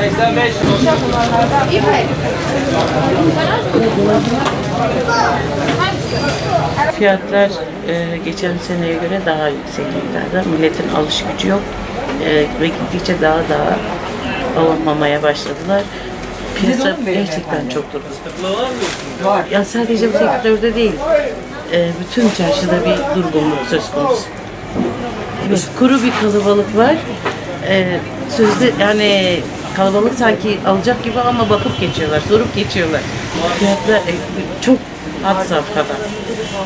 85. Fiyatlar e, geçen seneye göre daha yüksek miktarda. Milletin alış gücü yok. E, ve gittikçe daha daha alınmamaya başladılar. Piyasa gerçekten çok durgun. Ya sadece bu sektörde değil, e, bütün çarşıda bir durgunluk söz konusu. Kuru bir kalabalık var. E, sözde yani kalabalık sanki alacak gibi ama bakıp geçiyorlar, sorup geçiyorlar. Fiyatlar e, çok had safhada.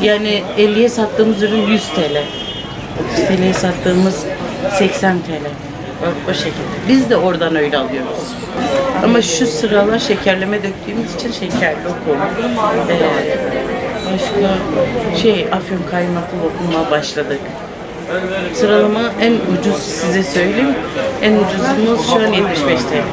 Yani 50'ye sattığımız ürün 100 TL. 30 TL'ye sattığımız 80 TL. O, o şekilde. Biz de oradan öyle alıyoruz. Ama şu sıralar şekerleme döktüğümüz için şekerli lokum. Ee, başka şey afyon kaymaklı lokuma başladık. Sıralama en ucuz size söyleyeyim. En ucuzumuz şu an 75 TL.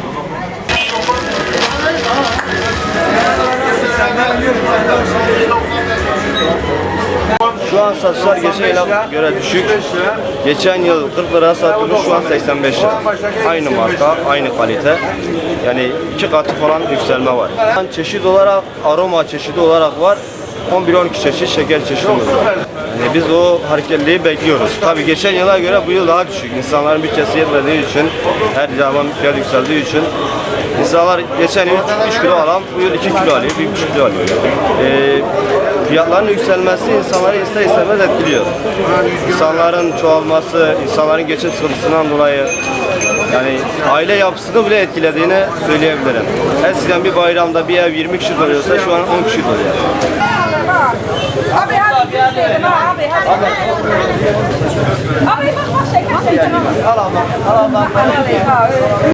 Şu an satışlar geçen yıla göre düşük. Geçen yıl 40 lira sattığımız şu an 85 lira. Aynı marka, aynı kalite. Yani iki katı falan yükselme var. Çeşit olarak, aroma çeşidi olarak var. 11-12 çeşit şeker çeşidimiz var. Yani biz o hareketliliği bekliyoruz. Tabii geçen yıla göre bu yıl daha düşük. İnsanların bütçesi yetmediği için, her zaman fiyat yükseldiği için insanlar geçen yıl 3 kilo alan bu yıl 2 kilo alıyor, 1,5 kilo alıyor. Ee, fiyatların yükselmesi insanları ister istemez etkiliyor. İnsanların çoğalması, insanların geçim sıkıntısından dolayı yani aile yapısını bile etkilediğini söyleyebilirim. Eskiden bir bayramda bir ev 20 kişi doluyorsa şu an 10 kişi doluyor. Abi hadi isteyelim ha abi hadi. Abi bak bak şeker. Al abla. Al abla. Al abla.